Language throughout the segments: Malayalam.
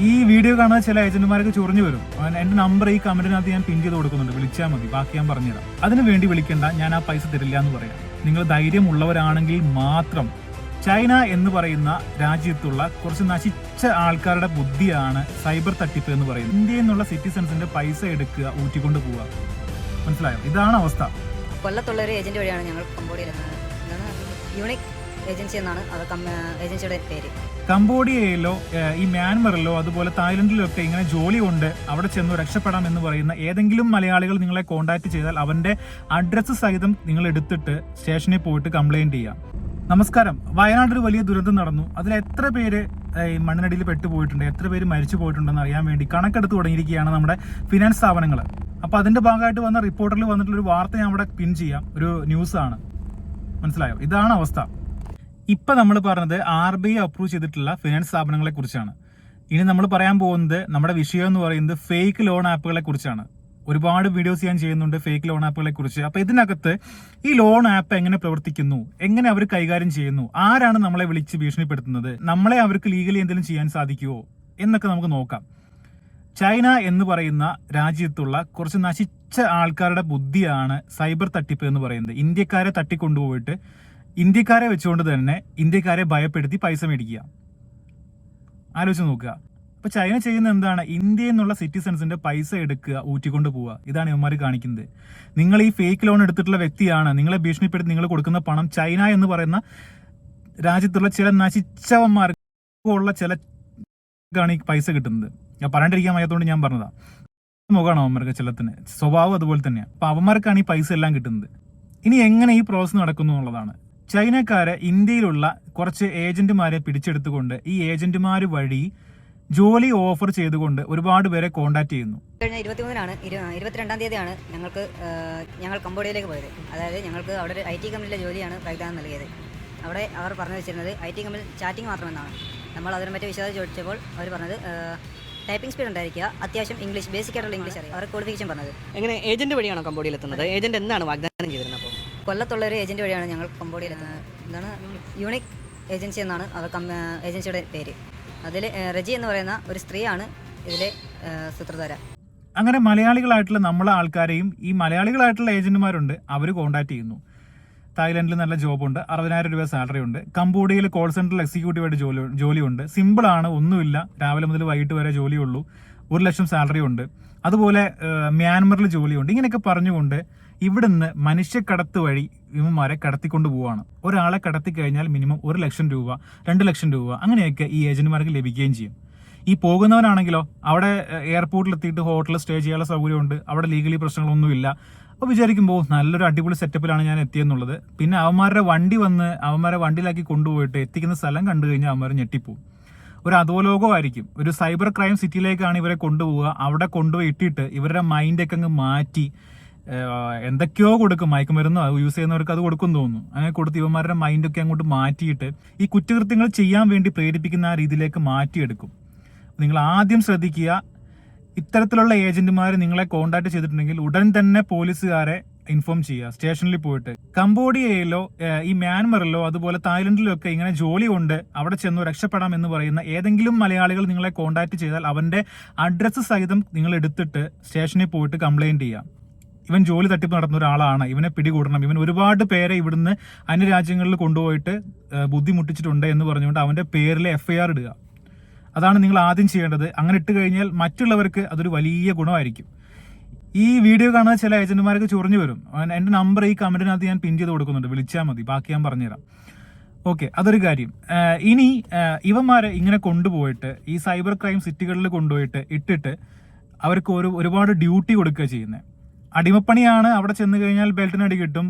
ഈ വീഡിയോ കാണുന്ന ചില ഏജന്റുമാർക്ക് ചൊറിഞ്ഞു വരും. എന്റെ നമ്പർ ഈ കമന്റിനകത്ത് ഞാൻ പിൻ ചെയ്ത് കൊടുക്കുന്നുണ്ട്. വിളിച്ചാൽ മതി. ബാക്കി ഞാൻ പറഞ്ഞുതരാം. അതിനു വേണ്ടി വിളിക്കണ്ട. ഞാൻ ആ പൈസ തരില്ല എന്ന് പറയാം. നിങ്ങൾ ധൈര്യമുള്ളവരാണെങ്കിൽ മാത്രം ചൈന എന്ന് പറയുന്ന രാജ്യത്തുള്ള കുറച്ച് നശിച്ച ആൾക്കാരുടെ ബുദ്ധിയാണ് സൈബർ തട്ടിപ്പ് എന്ന് പറയുന്നത്. ഇന്ത്യയിൽ നിന്നുള്ള സിറ്റിസൺസിന്റെ പൈസ എടുക്കുക ഊറ്റിക്കൊണ്ട് പോവുക. മനസ്സിലായോ? ഇതാണ് അവസ്ഥ. കൊല്ലത്തുള്ള ഒരു ഏജന്റ് വഴിയാണ് ഞങ്ങൾ കമ്പോഡിയിൽ യൂണിക് ഏജൻസി എന്നാണ് അത് ഏജൻസിയുടെ പേര്. കംബോഡിയയിലോ ഈ മ്യാൻമറിലോ അതുപോലെ തായ്ലൻഡിലോ ഒക്കെ ഇങ്ങനെ ജോലി കൊണ്ട് അവിടെ ചെന്ന് രക്ഷപ്പെടാം എന്ന് പറയുന്ന ഏതെങ്കിലും മലയാളികൾ നിങ്ങളെ കോൺടാക്ട് ചെയ്താൽ അവന്റെ അഡ്രസ്സ് സഹിതം നിങ്ങൾ എടുത്തിട്ട് സ്റ്റേഷനിൽ പോയിട്ട് കംപ്ലൈന്റ് ചെയ്യാം. നമസ്കാരം. വയനാട്ടിൽ വലിയ ദുരന്തം നടന്നു. അതിൽ എത്ര പേര് ഈ മണ്ണിനടിയിൽ പെട്ടുപോയിട്ടുണ്ട് എത്ര പേര് മരിച്ചു പോയിട്ടുണ്ടെന്ന് അറിയാൻ വേണ്ടി കണക്കെടുത്ത് തുടങ്ങിയിരിക്കുകയാണ് നമ്മുടെ ഫിനാൻസ് സ്ഥാപനങ്ങൾ. അപ്പോൾ അതിന്റെ ഭാഗമായിട്ട് വന്ന റിപ്പോർട്ടറിൽ വന്നിട്ടുള്ള ഒരു വാർത്ത ഞാൻ അവിടെ പിൻ ചെയ്യാം. ഒരു ന്യൂസ് ആണ് മനസ്സിലായോ? ഇതാണ് അവസ്ഥ. ഇപ്പൊ നമ്മൾ പറഞ്ഞത് ആർ ബി ഐ അപ്രൂവ് ചെയ്തിട്ടുള്ള ഫിനാൻസ് സ്ഥാപനങ്ങളെ കുറിച്ചാണ്. ഇനി നമ്മൾ പറയാൻ പോകുന്നത് നമ്മുടെ വിഷയം എന്ന് പറയുന്നത് ഫേക്ക് ലോൺ ആപ്പുകളെ കുറിച്ചാണ്. ഒരുപാട് വീഡിയോസ് ഞാൻ ചെയ്യുന്നുണ്ട് ഫേക്ക് ലോൺ ആപ്പുകളെ കുറിച്ച്. അപ്പൊ ഇതിനകത്ത് ഈ ലോൺ ആപ്പ് എങ്ങനെ പ്രവർത്തിക്കുന്നു? എങ്ങനെ അവർ കൈകാര്യം ചെയ്യുന്നു? ആരാണ് നമ്മളെ വിളിച്ച് ഭീഷണിപ്പെടുത്തുന്നത്? നമ്മളെ അവർക്ക് ലീഗലി എന്തെങ്കിലും ചെയ്യാൻ സാധിക്കുമോ എന്നൊക്കെ നമുക്ക് നോക്കാം. ചൈന എന്ന് പറയുന്ന രാജ്യത്തുള്ള കുറച്ച് നശിച്ച ആൾക്കാരുടെ ബുദ്ധിയാണ് സൈബർ തട്ടിപ്പ് എന്ന് പറയുന്നത്. ഇന്ത്യക്കാരെ തട്ടിക്കൊണ്ടുപോയിട്ട് ഇന്ത്യക്കാരെ വെച്ചുകൊണ്ട് തന്നെ ഇന്ത്യക്കാരെ ഭയപ്പെടുത്തി പൈസ മേടിക്കുക. ആലോചിച്ച് നോക്കുക. അപ്പൊ ചൈന ചെയ്യുന്ന എന്താണ്? ഇന്ത്യയിൽ നിന്നുള്ള സിറ്റിസൺസിന്റെ പൈസ എടുക്കുക ഊറ്റിക്കൊണ്ട് പോവുക. ഇതാണ് ഇവന്മാർ കാണിക്കുന്നത്. നിങ്ങൾ ഈ ഫേക്ക് ലോൺ എടുത്തിട്ടുള്ള വ്യക്തിയാണ്. നിങ്ങളെ ഭീഷണിപ്പെടുത്തി നിങ്ങൾ കൊടുക്കുന്ന പണം ചൈന എന്ന് പറയുന്ന രാജ്യത്തുള്ള ചില നശിച്ചവന്മാർക്കുള്ള ചില ാണ് ഈ പൈസ കിട്ടുന്നത്. ഞാൻ പറയാണ്ടിരിക്കാൻ വയ്യാത്തതുകൊണ്ട് ഞാൻ പറഞ്ഞതാ. മുഖമാണ് അവന്മാർക്ക് ചിലത്തിന് സ്വഭാവം അതുപോലെ തന്നെയാണ് അപ്പൊ അവന്മാർക്കാണ് ഈ പൈസ എല്ലാം കിട്ടുന്നത്. ഇനി എങ്ങനെ ഈ പ്രോസസ് നടക്കുന്നു എന്നുള്ളതാണ്. ചൈനക്കാരെ ഇന്ത്യയിലുള്ള കുറച്ച് ഏജന്റുമാരെ പിടിച്ചെടുത്തുകൊണ്ട് ഈ ഏജന്റുമാർ വഴി ജോലി ഓഫർ ചെയ്തുകൊണ്ട് ഒരുപാട് പേരെ കോണ്ടാക്ട് ചെയ്യുന്നു. കഴിഞ്ഞ ഇരുപത്തിമൂന്നിനാണ് ഇരു ഇരുപത്തിരണ്ടാം തീയതിയാണ് ഞങ്ങൾക്ക് ഞങ്ങൾ കമ്പോഡിയയിലേക്ക് പോയത്. അതായത് ഞങ്ങൾക്ക് അവിടെ ഒരു ഐ ടി കമ്പനിയിലെ ജോലിയാണ് വാഗ്ദാനം നൽകിയത്. അവിടെ അവർ പറഞ്ഞു വെച്ചിരുന്നത് ഐ ടി കമ്പനി ചാറ്റിംഗ് മാത്രമെന്നാണ്. നമ്മൾ അതിനെ പറ്റി വിശദമായി ചോദിച്ചപ്പോൾ അവർ പറഞ്ഞത് ടൈപ്പിംഗ് സ്പീഡ് ഉണ്ടായിരിക്കുക അത്യാവശ്യം ഇംഗ്ലീഷ് ബേസിക് ആയിട്ടുള്ള ഇംഗ്ലീഷ് അറിയാം. അവർ ക്വാളിഫിക്കേഷൻ പറഞ്ഞത്. എങ്ങനെ ഏജന്റ് വഴിയാണോ കമ്പോഡിയിൽ എത്തുന്നത്? ഏജന്റ് എന്താണ് വാഗ്ദാനം ചെയ്തിരുന്നത് അപ്പോൾ? കൊല്ലത്തുള്ള ഒരു ഏജന്റ് വഴിയാണ് ഞങ്ങൾ കമ്പോഡിയിൽ എന്താണ്? യൂണിക് ഏജൻസി എന്നാണ് അവർ ഏജൻസിയുടെ പേര്. അതിൽ റജി എന്ന് പറയുന്ന ഒരു സ്ത്രീയാണ് ഇതിലെ സൂത്രധാര. അങ്ങനെ മലയാളികളായിട്ടുള്ള നമ്മളെ ആൾക്കാരെയും ഈ മലയാളികളായിട്ടുള്ള ഏജന്റുമാരുണ്ട്. അവർ കോണ്ടാക്ട് ചെയ്യുന്നു. തായ്ലൻഡിൽ നല്ല ജോബുണ്ട്. അറുപതിനായിരം രൂപ സാലറി ഉണ്ട്. കംബോഡിയയിൽ കോൾ സെന്ററിൽ എക്സിക്യൂട്ടീവായിട്ട് ജോലി ജോലിയുണ്ട്. സിമ്പിളാണ് ഒന്നുമില്ല. രാവിലെ മുതൽ വൈകിട്ട് വരെ ജോലിയുള്ളൂ. ഒരു ലക്ഷം സാലറി ഉണ്ട്. അതുപോലെ മ്യാൻമറിൽ ജോലിയുണ്ട്. ഇങ്ങനെയൊക്കെ പറഞ്ഞുകൊണ്ട് ഇവിടുന്ന് മനുഷ്യക്കടത്ത് വഴി ഇവന്മാരെ കടത്തിക്കൊണ്ട് പോവാണ്. ഒരാളെ കടത്തി കഴിഞ്ഞാൽ മിനിമം ഒരു ലക്ഷം രൂപ രണ്ട് ലക്ഷം രൂപ അങ്ങനെയൊക്കെ ഈ ഏജന്റുമാർക്ക് ലഭിക്കുകയും ചെയ്യും. ഈ പോകുന്നവനാണെങ്കിലോ അവിടെ എയർപോർട്ടിൽ എത്തിയിട്ട് ഹോട്ടലിൽ സ്റ്റേ ചെയ്യാനുള്ള സൗകര്യമുണ്ട് അവിടെ ലീഗലി പ്രശ്നങ്ങളൊന്നുമില്ല. അപ്പോൾ വിചാരിക്കുമ്പോൾ നല്ലൊരു അടിപൊളി സെറ്റപ്പിലാണ് ഞാൻ എത്തിയെന്നുള്ളത്. പിന്നെ അവന്മാരുടെ വണ്ടി വന്ന് അവന്മാരെ വണ്ടിയിലാക്കി കൊണ്ടുപോയിട്ട് എത്തിക്കുന്ന സ്ഥലം കണ്ടു കഴിഞ്ഞാൽ അവന്മാർ ഞെട്ടിപ്പോവും. ഒരു അധോലോകമായിരിക്കും. ഒരു സൈബർ ക്രൈം സിറ്റിയിലേക്കാണ് ഇവരെ കൊണ്ടുപോവുക. അവിടെ കൊണ്ടുപോയി ഇട്ടിട്ട് ഇവരുടെ മൈൻഡൊക്കെ അങ്ങ് മാറ്റി എന്തൊക്കെയോ കൊടുക്കും. മയക്കുമരുന്നോ യൂസ് ചെയ്യുന്നവർക്ക് അത് കൊടുക്കും തോന്നുന്നു. അങ്ങനെ കൊടുത്ത് ഇവന്മാരുടെ മൈൻഡൊക്കെ അങ്ങോട്ട് മാറ്റിയിട്ട് ഈ കുറ്റകൃത്യങ്ങൾ ചെയ്യാൻ വേണ്ടി പ്രേരിപ്പിക്കുന്ന ആ രീതിയിലേക്ക് മാറ്റിയെടുക്കും. നിങ്ങൾ ആദ്യം ശ്രദ്ധിക്കുക ഇത്തരത്തിലുള്ള ഏജന്റുമാർ നിങ്ങളെ കോണ്ടാക്ട് ചെയ്തിട്ടുണ്ടെങ്കിൽ ഉടൻ തന്നെ പോലീസുകാരെ ഇൻഫോം ചെയ്യുക. സ്റ്റേഷനിൽ പോയിട്ട്. കംബോഡിയയിലോ ഈ മ്യാൻമറിലോ അതുപോലെ തായ്ലൻഡിലോ ഒക്കെ ഇങ്ങനെ ജോലി കൊണ്ട് അവിടെ ചെന്ന് രക്ഷപ്പെടാം എന്ന് പറയുന്ന ഏതെങ്കിലും മലയാളികൾ നിങ്ങളെ കോണ്ടാക്ട് ചെയ്താൽ അവന്റെ അഡ്രസ്സ് സഹിതം നിങ്ങൾ എടുത്തിട്ട് സ്റ്റേഷനിൽ പോയിട്ട് കംപ്ലൈന്റ് ചെയ്യാം. ഇവൻ ജോലി തട്ടിപ്പ് നടത്തുന്ന ഒരാളാണ്. ഇവനെ പിടികൂടണം. ഇവൻ ഒരുപാട് പേരെ ഇവിടുന്ന് അന്യരാജ്യങ്ങളിൽ കൊണ്ടുപോയിട്ട് ബുദ്ധിമുട്ടിച്ചിട്ടുണ്ട് എന്ന് പറഞ്ഞുകൊണ്ട് അവന്റെ പേരിൽ എഫ്ഐആർ ഇടുക. അതാണ് നിങ്ങൾ ആദ്യം ചെയ്യേണ്ടത്. അങ്ങനെ ഇട്ട് കഴിഞ്ഞാൽ മറ്റുള്ളവർക്ക് അതൊരു വലിയ ഗുണമായിരിക്കും. ഈ വീഡിയോ കാണുന്ന ചില ഏജന്റുമാർക്ക് ചൊറിഞ്ഞു വരും. എന്റെ നമ്പർ ഈ കമന്റിനകത്ത് ഞാൻ പിൻ ചെയ്ത് കൊടുക്കുന്നുണ്ട്. വിളിച്ചാൽ മതി. ബാക്കി ഞാൻ പറഞ്ഞുതരാം ഓക്കെ അതൊരു കാര്യം. ഇനി ഇവന്മാരെ ഇങ്ങനെ കൊണ്ടുപോയിട്ട് ഈ സൈബർ ക്രൈം സിറ്റികളിൽ കൊണ്ടുപോയിട്ട് ഇട്ടിട്ട് അവർക്ക് ഒരു ഒരുപാട് ഡ്യൂട്ടി കൊടുക്കുക ചെയ്യുന്നത് അടിമപ്പണിയാണ് അവിടെ ചെന്ന് കഴിഞ്ഞാൽ ബെൽറ്റിനടി കിട്ടും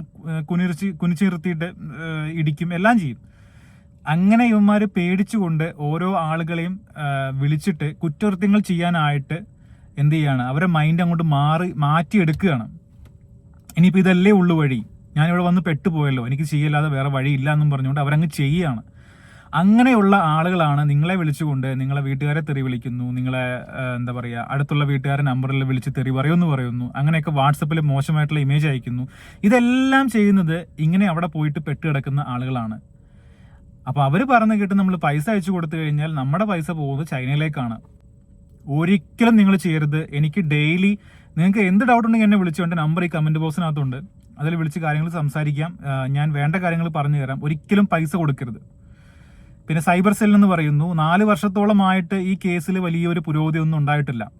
കുനിർച്ച് കുനിച്ച് നിർത്തിയിട്ട് ഇടിക്കും എല്ലാം ചെയ്യും. അങ്ങനെ ഇവന്മാർ പേടിച്ചുകൊണ്ട് ഓരോ ആളുകളെയും വിളിച്ചിട്ട് കുറ്റകൃത്യങ്ങൾ ചെയ്യാനായിട്ട് എന്ത് ചെയ്യാണ്? അവരെ മൈൻഡ് അങ്ങോട്ട് മാറി മാറ്റിയെടുക്കുകയാണ്. ഇനിയിപ്പോൾ ഇതല്ലേ ഉള്ളു വഴി? ഞാനിവിടെ വന്ന് പെട്ടുപോയല്ലോ. എനിക്ക് ചെയ്യല്ലാതെ വേറെ വഴിയില്ല എന്നും പറഞ്ഞുകൊണ്ട് അവരങ്ങ് ചെയ്യുകയാണ്. അങ്ങനെയുള്ള ആളുകളാണ് നിങ്ങളെ വിളിച്ചുകൊണ്ട് നിങ്ങളെ വീട്ടുകാരെ തെറി വിളിക്കുന്നു നിങ്ങളെ എന്താ പറയുക അടുത്തുള്ള വീട്ടുകാരെ നമ്പറിൽ വിളിച്ച് തെറി പറയുമെന്ന് പറയുന്നു അങ്ങനെയൊക്കെ വാട്സപ്പിൽ മോശമായിട്ടുള്ള ഇമേജ് അയക്കുന്നു. ഇതെല്ലാം ചെയ്യുന്നത് ഇങ്ങനെ അവിടെ പോയിട്ട് പെട്ട് കിടക്കുന്ന ആളുകളാണ്. അപ്പോൾ അവർ പറഞ്ഞു കേട്ട് നമ്മൾ പൈസ അയച്ചു കൊടുത്തു കഴിഞ്ഞാൽ നമ്മുടെ പൈസ പോകുന്നത് ചൈനയിലേക്കാണ്. ഒരിക്കലും നിങ്ങൾ ചെയ്യരുത്. എനിക്ക് ഡെയിലി നിങ്ങൾക്ക് എന്ത് ഡൗട്ട് ഉണ്ടെങ്കിൽ എന്നെ വിളിച്ചുകൊണ്ട് നമ്പർ ഈ കമന്റ് ബോക്സിനകത്തുണ്ട് അതിൽ വിളിച്ച് കാര്യങ്ങൾ സംസാരിക്കാം. ഞാൻ വേണ്ട കാര്യങ്ങൾ പറഞ്ഞു തരാം. ഒരിക്കലും പൈസ കൊടുക്കരുത്. പിന്നെ സൈബർ സെൽ എന്ന് പറയുന്നു. നാല് വർഷത്തോളമായിട്ട് ഈ കേസിൽ വലിയൊരു പുരോഗതി ഒന്നും ഉണ്ടായിട്ടില്ല.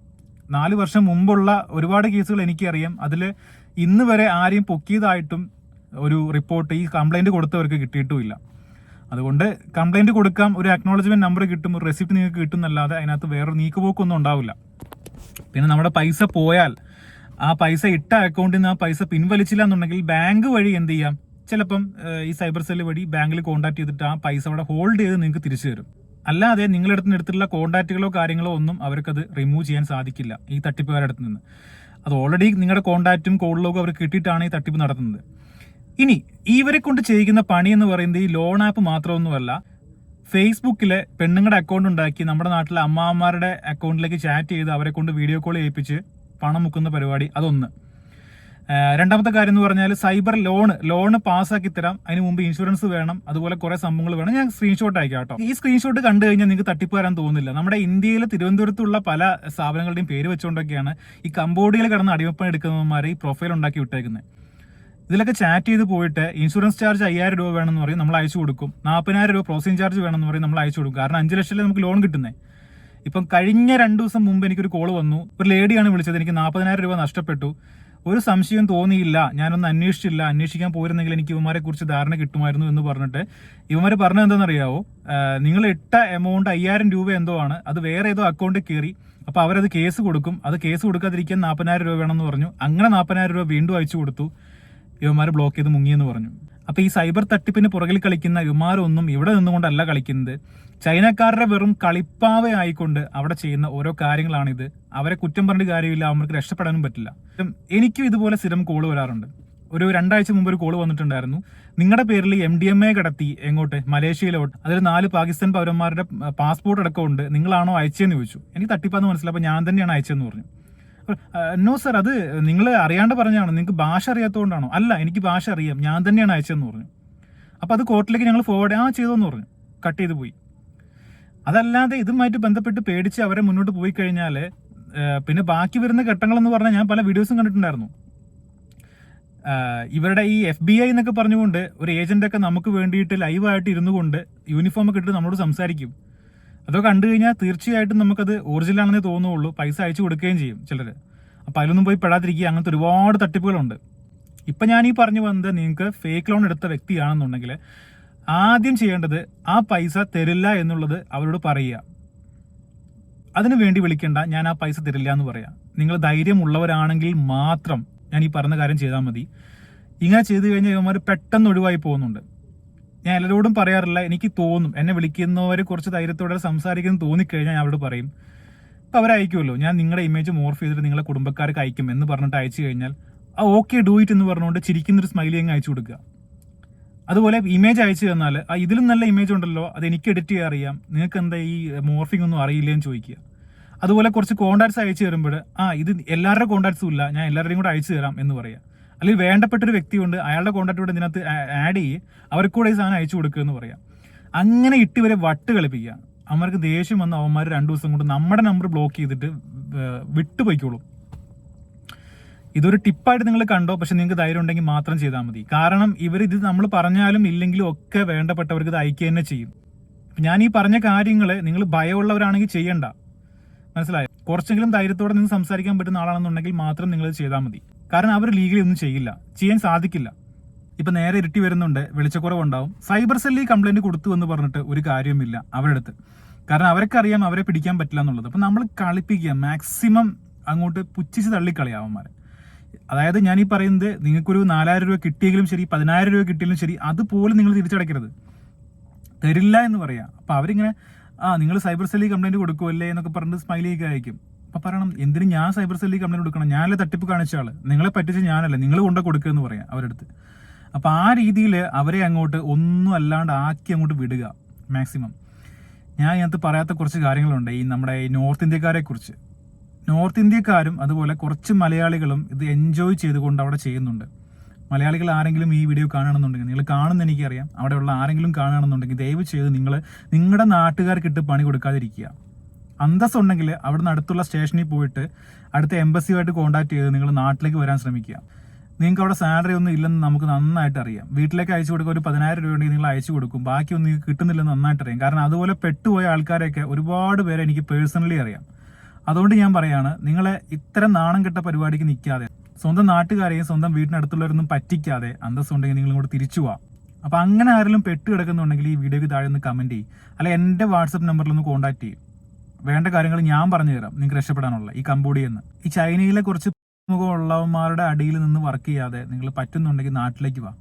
നാല് വർഷം മുമ്പുള്ള ഒരുപാട് കേസുകൾ എനിക്കറിയാം. അതിൽ ഇന്ന് വരെ ആരെയും പൊക്കിയതായിട്ടും ഒരു റിപ്പോർട്ട് ഈ കംപ്ലൈന്റ് കൊടുത്തവർക്ക് കിട്ടിയിട്ടുമില്ല. അതുകൊണ്ട് കംപ്ലൈന്റ് കൊടുക്കാം ഒരു അക്നോളജ്മെന്റ് നമ്പർ കിട്ടും ഒരു റെസിപ്റ്റ് നിങ്ങൾക്ക് കിട്ടും എന്നല്ലാതെ അതിനകത്ത് വേറൊരു നീക്കുപോക്കൊന്നും ഉണ്ടാവില്ല. പിന്നെ നമ്മുടെ പൈസ പോയാൽ ആ പൈസ ഇട്ട അക്കൗണ്ടിൽ നിന്ന് ആ പൈസ പിൻവലിച്ചില്ല എന്നുണ്ടെങ്കിൽ ബാങ്ക് വഴി എന്ത് ചെയ്യാം? ചിലപ്പം ഈ സൈബർ സെല്ല് വഴി ബാങ്കിൽ കോൺടാക്ട് ചെയ്തിട്ട് ആ പൈസ അവിടെ ഹോൾഡ് ചെയ്ത് നിങ്ങൾക്ക് തിരിച്ചു തരും. അല്ലാതെ നിങ്ങളുടെ അടുത്തുള്ള കോൺടാക്റ്റുകളോ കാര്യങ്ങളോ ഒന്നും അവർക്കത് റിമൂവ് ചെയ്യാൻ സാധിക്കില്ല ഈ തട്ടിപ്പുകാരുടെ അടുത്ത് നിന്ന്. അത് ഓൾറെഡി നിങ്ങളുടെ കോൺടാക്റ്റും കോൾ അവർ കിട്ടിയിട്ടാണ് ഈ തട്ടിപ്പ് നടത്തുന്നത്. ഇനി ഇവരെ കൊണ്ട് ചെയ്യിക്കുന്ന പണി എന്ന് പറയുന്നത് ഈ ലോൺ ആപ്പ് മാത്രമൊന്നുമല്ല. ഫേസ്ബുക്കിലെ പെണ്ണുങ്ങളുടെ അക്കൗണ്ട് ഉണ്ടാക്കി നമ്മുടെ നാട്ടിലെ അമ്മാവന്മാരുടെ അക്കൗണ്ടിലേക്ക് ചാറ്റ് ചെയ്ത് അവരെ കൊണ്ട് വീഡിയോ കോൾ ചെയ്യിപ്പിച്ച് പണം മുക്കുന്ന പരിപാടി അതൊന്ന്. രണ്ടാമത്തെ കാര്യം എന്ന് പറഞ്ഞാൽ സൈബർ ലോൺ ലോൺ പാസ്സാക്കി തരാം. അതിന് മുമ്പ് ഇൻഷുറൻസ് വേണം. അതുപോലെ കുറെ സംഭവങ്ങൾ വേണം. ഞാൻ സ്ക്രീൻഷോട്ട് അയക്കാം കേട്ടോ. ഈ സ്ക്രീൻഷോട്ട് കണ്ടു കഴിഞ്ഞാൽ നിങ്ങൾക്ക് തട്ടിപ്പ് വരാൻ തോന്നുന്നില്ല. നമ്മുടെ ഇന്ത്യയിൽ തിരുവനന്തപുരത്തുള്ള പല സ്ഥാപനങ്ങളുടെയും പേര് വെച്ചുകൊണ്ടൊക്കെയാണ് ഈ കമ്പോഡിയിൽ കിടന്ന് അടിമപ്പണി എടുക്കുന്നവന്മാർ ഈ പ്രൊഫൈൽ ഉണ്ടാക്കി വിട്ടേക്കുന്നത് ഇതിലൊക്കെ ചാറ്റ് ചെയ്ത് പോയിട്ട് ഇൻഷുറൻസ് ചാർജ് അയ്യായിരം രൂപ വേണമെന്ന് പറയും നമ്മൾ അയച്ചു കൊടുക്കും. നാൽപ്പതിനായിരം രൂപ പ്രോസസിംഗ് ചാർജ് വേണമെന്ന് പറയും നമ്മൾ അയച്ചു കൊടുക്കും. കാരണം അഞ്ച് ലക്ഷത്തിൽ നമുക്ക് ലോൺ കിട്ടുന്നത് ഇപ്പം കഴിഞ്ഞ രണ്ട് ദിവസം മുമ്പ് എനിക്കൊരു കോൾ വന്നു. ഒരു ലേഡിയാണ് വിളിച്ചത്. എനിക്ക് നാൽപ്പതിനായിരം രൂപ നഷ്ടപ്പെട്ടു. ഒരു സംശയം തോന്നിയില്ല. ഞാനൊന്ന് അന്വേഷിച്ചില്ല. അന്വേഷിക്കാൻ പോയിരുന്നെങ്കിൽ എനിക്ക് ഇവന്മാരെ കുറിച്ച് ധാരണ കിട്ടുമായിരുന്നു എന്ന് പറഞ്ഞിട്ട് ഇവന്മാര് പറഞ്ഞത് എന്താണെന്നറിയാവോ? നിങ്ങൾ ഇട്ട എമൗണ്ട് അയ്യായിരം രൂപ എന്തോ ആണ്. അത് വേറെ ഏതോ അക്കൗണ്ടിൽ കയറി. അപ്പൊ അവരത് കേസ് കൊടുക്കും. അത് കേസ് കൊടുക്കാതിരിക്കാൻ നാൽപ്പതിനായിരം രൂപ വേണമെന്ന് പറഞ്ഞു. അങ്ങനെ നാൽപ്പതിനായിരം രൂപ വീണ്ടും അയച്ചു കൊടുത്തു. ഇവന്മാർ ബ്ലോക്ക് ചെയ്ത് മുങ്ങിയെന്ന് പറഞ്ഞു. അപ്പൊ ഈ സൈബർ തട്ടിപ്പിന് പുറകിൽ കളിക്കുന്ന യുമാരൊന്നും ഇവിടെ നിന്നുകൊണ്ടല്ല കളിക്കുന്നത്. ചൈനക്കാരുടെ വെറും കളിപ്പാവ ആയിക്കൊണ്ട് അവിടെ ചെയ്യുന്ന ഓരോ കാര്യങ്ങളാണിത്. അവരെ കുറ്റം പറഞ്ഞിട്ട് കാര്യമില്ല അവർക്ക് രക്ഷപ്പെടാനും പറ്റില്ല. എനിക്കും ഇതുപോലെ സ്ഥിരം കോൾ വരാറുണ്ട്. ഒരു രണ്ടാഴ്ച മുമ്പ് ഒരു കോൾ വന്നിട്ടുണ്ടായിരുന്നു. നിങ്ങളുടെ പേരിൽ എം ഡി എം എ കടത്തി എങ്ങോട്ട്? മലേഷ്യയിലോട്ട്. അതിൽ നാല് പാകിസ്ഥാൻ പൗരന്മാരുടെ പാസ്പോർട്ട് അടക്കമുണ്ട്. നിങ്ങളാണോ അയച്ചതെന്ന് ചോദിച്ചു. എനിക്ക് തട്ടിപ്പാന്ന് മനസ്സിലായപ്പോൾ ഞാൻ തന്നെയാണ് അയച്ചതെന്ന് പറഞ്ഞു. നോ സർ അത് നിങ്ങൾ അറിയാണ്ട് പറഞ്ഞാണ് നിങ്ങൾക്ക് ഭാഷ അറിയാത്തതുകൊണ്ടാണോ അല്ല എനിക്ക് ഭാഷ അറിയാം. ഞാൻ തന്നെയാണ് അയച്ചതെന്ന് പറഞ്ഞു. അപ്പോൾ അത് കോർട്ടിലേക്ക് ഞങ്ങൾ ഫോർവേഡ് ആ ചെയ്തോന്ന് പറഞ്ഞു. കട്ട് ചെയ്ത് പോയി. അതല്ലാതെ ഇതുമായിട്ട് ബന്ധപ്പെട്ട് പേടിച്ച് അവരെ മുന്നോട്ട് പോയി കഴിഞ്ഞാൽ പിന്നെ ബാക്കി വരുന്ന ഘട്ടങ്ങളെന്ന് പറഞ്ഞാൽ ഞാൻ പല വീഡിയോസും കണ്ടിട്ടുണ്ടായിരുന്നു. ഇവരുടെ ഈ എഫ് ബി ഐ എന്നൊക്കെ പറഞ്ഞുകൊണ്ട് ഒരു ഏജന്റ് ഒക്കെ നമുക്ക് വേണ്ടിയിട്ട് ലൈവായിട്ട് ഇരുന്നു കൊണ്ട് യൂണിഫോമൊക്കെ ഇട്ട് നമ്മളോട് സംസാരിക്കും. അതൊക്കെ കണ്ടു കഴിഞ്ഞാൽ തീർച്ചയായിട്ടും നമുക്കത് ഒറിജിനൽ ആണെന്നേ തോന്നുള്ളൂ. പൈസ അയച്ചു കൊടുക്കുകയും ചെയ്യും ചിലർ അപ്പം അതിലൊന്നും പോയി പെടാതിരിക്കുക. അങ്ങനത്തെ ഒരുപാട് തട്ടിപ്പുകളുണ്ട്. ഇപ്പം ഞാൻ ഈ പറഞ്ഞു വന്നത് നിങ്ങൾക്ക് ഫേക്ക് ലോൺ എടുത്ത വ്യക്തിയാണെന്നുണ്ടെങ്കിൽ ആദ്യം ചെയ്യേണ്ടത് ആ പൈസ തരില്ല എന്നുള്ളത് അവരോട് പറയുക. അതിനു വേണ്ടി വിളിക്കേണ്ട ഞാൻ ആ പൈസ തരില്ല എന്ന് പറയാം. നിങ്ങൾ ധൈര്യമുള്ളവരാണെങ്കിൽ മാത്രം ഞാൻ ഈ പറഞ്ഞ കാര്യം ചെയ്താൽ മതി. ഇങ്ങനെ ചെയ്തു കഴിഞ്ഞാൽ ഇവന്മാർ പെട്ടെന്ന് ഒഴിവായി പോകുന്നുണ്ട്. ഞാൻ എല്ലാവരോടും പറയാറില്ല. എനിക്ക് തോന്നും. എന്നെ വിളിക്കുന്നവരെ കുറച്ച് ധൈര്യത്തോടെ സംസാരിക്കുന്നു തോന്നിക്കഴിഞ്ഞാൽ ഞാൻ അവരോട് പറയും. അപ്പോൾ അവരയക്കുമല്ലോ ഞാൻ നിങ്ങളുടെ ഇമേജ് മോർഫ് ചെയ്തിട്ട് നിങ്ങളെ കുടുംബക്കാർക്ക് അയക്കും എന്ന് പറഞ്ഞിട്ട് അയച്ചു കഴിഞ്ഞാൽ ആ ഓക്കെ ഡൂ ഇറ്റ് എന്ന് പറഞ്ഞുകൊണ്ട് ചിരിക്കുന്നൊരു സ്മൈലി അങ്ങ് അയച്ചു കൊടുക്കുക. അതുപോലെ ഇമേജ് അയച്ചു തന്നാൽ ആ ഇതിലും നല്ല ഇമേജ് ഉണ്ടല്ലോ അത് എനിക്ക് എഡിറ്റ് ചെയ്യാൻ അറിയാം. നിങ്ങൾക്ക് എന്താ ഈ മോർഫിംഗ് ഒന്നും അറിയില്ലെന്ന് ചോദിക്കുക. അതുപോലെ കുറച്ച് കോണ്ടാക്ട്സ് അയച്ചു തരുമ്പോൾ ആ ഇത് എല്ലാവരുടെ കോണ്ടാക്ട്സും ഇല്ല. ഞാൻ എല്ലാവരുടെയും കൂടെ അയച്ചു തരാം എന്ന് പറയാം. അല്ലെങ്കിൽ വേണ്ടപ്പെട്ട ഒരു വ്യക്തിയുണ്ട് അയാളുടെ കോൺടാക്ട് കൂടെ ഇതിനകത്ത് ആഡ് ചെയ്യ് അവർക്ക് കൂടെ ഈ സാധനം അയച്ചു കൊടുക്കുക എന്ന് പറയാം. അങ്ങനെ ഇട്ട് ഇവരെ വട്ട് കളിപ്പിക്കുക. അവർക്ക് ദേഷ്യം വന്ന അവന്മാർ രണ്ടു ദിവസം കൊണ്ട് നമ്മുടെ നമ്പർ ബ്ലോക്ക് ചെയ്തിട്ട് വിട്ടുപോയിക്കോളും ഇതൊരു ടിപ്പായിട്ട് നിങ്ങൾ കണ്ടോ? പക്ഷെ നിങ്ങൾക്ക് ധൈര്യം ഉണ്ടെങ്കിൽ മാത്രം ചെയ്താൽ മതി. കാരണം ഇവർ ഇത് നമ്മൾ പറഞ്ഞാലും ഇല്ലെങ്കിലും ഒക്കെ വേണ്ടപ്പെട്ടവർക്ക് ഇത് അയക്കുക തന്നെ ചെയ്യും. ഞാൻ ഈ പറഞ്ഞ കാര്യങ്ങൾ നിങ്ങൾ ഭയമുള്ളവരാണെങ്കിൽ ചെയ്യണ്ട. മനസ്സിലായോ? കുറച്ചെങ്കിലും ധൈര്യത്തോടെ നിന്ന് സംസാരിക്കാൻ പറ്റുന്ന ആളാണെന്നുണ്ടെങ്കിൽ മാത്രം നിങ്ങൾ ചെയ്താൽ മതി. കാരണം അവർ ലീഗലി ഒന്നും ചെയ്യില്ല. ചെയ്യാൻ സാധിക്കില്ല. ഇപ്പൊ നേരെ ഇരുട്ടി വരുന്നുണ്ട്. വെളിച്ചക്കുറവുണ്ടാവും. സൈബർ സെല്ലി കംപ്ലൈന്റ് കൊടുത്തു എന്ന് പറഞ്ഞിട്ട് ഒരു കാര്യവുമില്ല അവരുടെ അടുത്ത്. കാരണം അവർക്കറിയാം അവരെ പിടിക്കാൻ പറ്റില്ല എന്നുള്ളത്. അപ്പൊ നമ്മൾ കളിപ്പിക്കുക. മാക്സിമം അങ്ങോട്ട് പുച്ഛിച്ച് തള്ളിക്കളയാവന്മാരെ അതായത് ഞാൻ ഈ പറയുന്നത് നിങ്ങൾക്കൊരു നാലായിരം രൂപ കിട്ടിയെങ്കിലും ശരി പതിനായിരം രൂപ കിട്ടിയെങ്കിലും ശരി അതുപോലും നിങ്ങൾ തിരിച്ചടയ്ക്കരുത്. തരില്ല എന്ന് പറയാം. അപ്പൊ അവരിങ്ങനെ ആ നിങ്ങൾ സൈബർ സെല്ലി കംപ്ലൈന്റ് കൊടുക്കുമല്ലേ എന്നൊക്കെ പറഞ്ഞിട്ട് സ്മൈലി ഒക്കെ അയക്കും. അപ്പൊ പറയണം എന്തിനും ഞാൻ സൈബർ സെല്ലിൽ കംപ്ലൈന്റ് കൊടുക്കണം? ഞാനല്ലേ തട്ടിപ്പ് കാണിച്ച ആൾ. നിങ്ങളെ പറ്റിച്ച് ഞാനല്ല നിങ്ങൾ കൊണ്ട കൊടുക്കുക എന്ന് പറയാം അവരടുത്ത്. അപ്പൊ ആ രീതിയിൽ അവരെ അങ്ങോട്ട് ഒന്നും അല്ലാണ്ട് ആക്കി അങ്ങോട്ട് വിടുക മാക്സിമം ഞാൻ ഇതിനകത്ത് പറയാത്ത കുറച്ച് കാര്യങ്ങളുണ്ട്. ഈ നമ്മുടെ ഈ നോർത്ത് ഇന്ത്യക്കാരെ കുറിച്ച്. നോർത്ത് ഇന്ത്യക്കാരും അതുപോലെ കുറച്ച് മലയാളികളും ഇത് എൻജോയ് ചെയ്തുകൊണ്ട് അവിടെ ചെയ്യുന്നുണ്ട്. മലയാളികൾ ആരെങ്കിലും ഈ വീഡിയോ കാണണമെന്നുണ്ടെങ്കിൽ നിങ്ങൾ കാണുന്ന എനിക്കറിയാം അവിടെയുള്ള ആരെങ്കിലും കാണണമെന്നുണ്ടെങ്കിൽ ദയവ് ചെയ്ത് നിങ്ങൾ നിങ്ങളുടെ നാട്ടുകാർക്ക് ഇട്ട് പണി കൊടുക്കാതിരിക്കുക. അന്തസ് ഉണ്ടെങ്കിൽ അവിടുന്ന് അടുത്തുള്ള സ്റ്റേഷനിൽ പോയിട്ട് അടുത്ത എംബസിയുമായിട്ട് കോൺടാക്ട് ചെയ്ത് നിങ്ങൾ നാട്ടിലേക്ക് വരാൻ ശ്രമിക്കുക. നിങ്ങൾക്ക് അവിടെ സാലറി ഒന്നും ഇല്ലെന്ന് നമുക്ക് നന്നായിട്ട് അറിയാം. വീട്ടിലേക്ക് അയച്ചു കൊടുക്കുക ഒരു പതിനായിരം രൂപ ഉണ്ടെങ്കിൽ നിങ്ങൾ അയച്ചു കൊടുക്കും. ബാക്കിയൊന്നും നിങ്ങൾക്ക് കിട്ടുന്നില്ലെന്ന് നന്നായിട്ട് അറിയാം. കാരണം അതുപോലെ പെട്ടുപോയ ആൾക്കാരെയൊക്കെ ഒരുപാട് പേരെ എനിക്ക് പേഴ്സണലി അറിയാം. അതുകൊണ്ട് ഞാൻ പറയാണ് നിങ്ങളെ ഇത്തരം നാണം കെട്ട പരിപാടിക്ക് നിൽക്കാതെ സ്വന്തം നാട്ടുകാരെയും സ്വന്തം വീടിനടുത്തുള്ളവരൊന്നും പറ്റിക്കാതെ അന്തസ്സുണ്ടെങ്കിൽ നിങ്ങൾ ഇങ്ങോട്ട് തിരിച്ചു പോവാം അപ്പോൾ അങ്ങനെ ആരെങ്കിലും പെട്ട് കിടക്കുന്നുണ്ടെങ്കിൽ ഈ വീഡിയോയ്ക്ക് താഴെ ഒന്ന് കമന്റ് ചെയ്യും. അല്ലെ എന്റെ വാട്സപ്പ് നമ്പറിൽ ഒന്ന് കോൺടാക്ട് ചെയ്യും. വേണ്ട കാര്യങ്ങൾ ഞാൻ പറഞ്ഞു തരാം. നിങ്ങൾക്ക് രക്ഷപ്പെടാനുള്ള. ഈ കംബോഡിയിൽ നിന്ന് ഈ ചൈനയിലെ കുറച്ച് മുഖമുള്ളവന്മാരുടെ അടിയിൽ നിന്ന് വർക്ക് ചെയ്യാതെ നിങ്ങൾ പറ്റുന്നുണ്ടെങ്കിൽ നാട്ടിലേക്ക് വാ.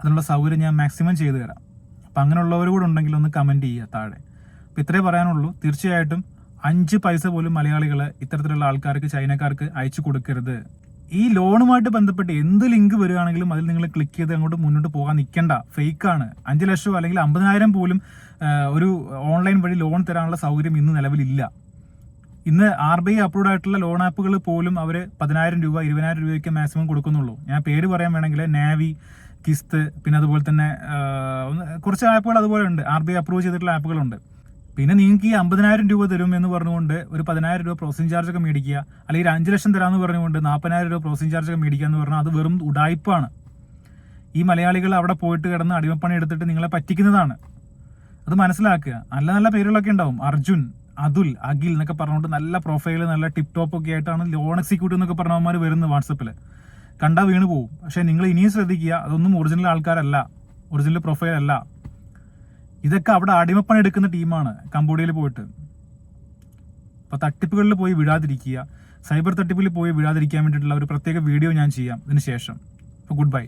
അതിനുള്ള സൗകര്യം ഞാൻ മാക്സിമം ചെയ്തു തരാം. അപ്പം അങ്ങനെയുള്ളവർ കൂടെ ഉണ്ടെങ്കിൽ ഒന്ന് കമന്റ് ചെയ്യുക താഴെ. അപ്പം ഇത്രേ പറയാനുള്ളൂ. തീർച്ചയായിട്ടും അഞ്ച് പൈസ പോലും മലയാളികൾ ഇത്തരത്തിലുള്ള ആൾക്കാർക്ക് ചൈനക്കാർക്ക് അയച്ചു കൊടുക്കരുത്. ഈ ലോണുമായിട്ട് ബന്ധപ്പെട്ട് എന്ത് ലിങ്ക് വരികയാണെങ്കിലും അതിൽ നിങ്ങൾ ക്ലിക്ക് ചെയ്ത് അങ്ങോട്ട് മുന്നോട്ട് പോകാൻ നിൽക്കണ്ട. ഫേക്കാണ്. അഞ്ച് ലക്ഷമോ അല്ലെങ്കിൽ അമ്പതിനായിരം പോലും ഒരു ഓൺലൈൻ വഴി ലോൺ തരാനുള്ള സൗകര്യം ഇന്ന് നിലവിലില്ല. ഇന്ന് ആർ ബി ഐ അപ്രൂവ് ആയിട്ടുള്ള ലോൺ ആപ്പുകൾ പോലും അവർ പതിനായിരം രൂപ ഇരുപതിനായിരം രൂപയ്ക്ക് മാക്സിമം കൊടുക്കുന്നുള്ളൂ. ഞാൻ പേര് പറയാൻ വേണമെങ്കിൽ നാവി കിസ്ത് പിന്നെ അതുപോലെ തന്നെ കുറച്ച് ആപ്പുകൾ അതുപോലെ ഉണ്ട്. ആർ ബി ഐ അപ്രൂവ് ചെയ്തിട്ടുള്ള ആപ്പുകളുണ്ട്. പിന്നെ നിങ്ങൾക്ക് ഈ അമ്പതിനായിരം രൂപ തരും എന്ന് പറഞ്ഞുകൊണ്ട് ഒരു പതിനായിരം രൂപ പ്രോസസിംഗ് ചാർജ് ഒക്കെ മേടിക്കുക. അല്ലെങ്കിൽ അഞ്ച് ലക്ഷം തരാമെന്ന് പറഞ്ഞുകൊണ്ട് നാൽപ്പതിനായിരം രൂപ പ്രോസസിംഗ് ചാർജ് ഒക്കെ മേടിക്കുക എന്ന് പറഞ്ഞാൽ അത് വെറും ഉടായ്പാണ്. ഈ മലയാളികൾ അവിടെ പോയിട്ട് കിടന്ന് അടിമപ്പണി എടുത്തിട്ട് നിങ്ങളെ പറ്റിക്കുന്നതാണ്. അത് മനസ്സിലാക്കുക. നല്ല നല്ല പേരുകളൊക്കെ ഉണ്ടാവും. അർജുൻ അതുൽ അഖിൽ എന്നൊക്കെ പറഞ്ഞുകൊണ്ട് നല്ല പ്രൊഫൈൽ നല്ല ടിപ് ടോപ്പ് ഒക്കെ ആയിട്ടാണ് ലോൺ എക്സിക്യൂട്ടീവ് എന്നൊക്കെ പറഞ്ഞവന്മാർ വരുന്നത് വാട്സപ്പിൽ കണ്ടാൽ വീണ് പോകും പക്ഷെ നിങ്ങൾ ഇനിയും ശ്രദ്ധിക്കുക. അതൊന്നും ഒറിജിനൽ ആൾക്കാരല്ല. ഒറിജിനൽ പ്രൊഫൈൽ അല്ല. ഇതൊക്കെ അവിടെ അടിമപ്പണി എടുക്കുന്ന ടീമാണ് കംബോഡിയയിൽ പോയിട്ട്. അപ്പൊ തട്ടിപ്പുകളിൽ പോയി വിടാതിരിക്കുക സൈബർ തട്ടിപ്പിൽ പോയി വിടാതിരിക്കാൻ വേണ്ടിയിട്ടുള്ള ഒരു പ്രത്യേക വീഡിയോ ഞാൻ ചെയ്യാം. ഇതിന് ശേഷം. അപ്പോൾ ഗുഡ് ബൈ.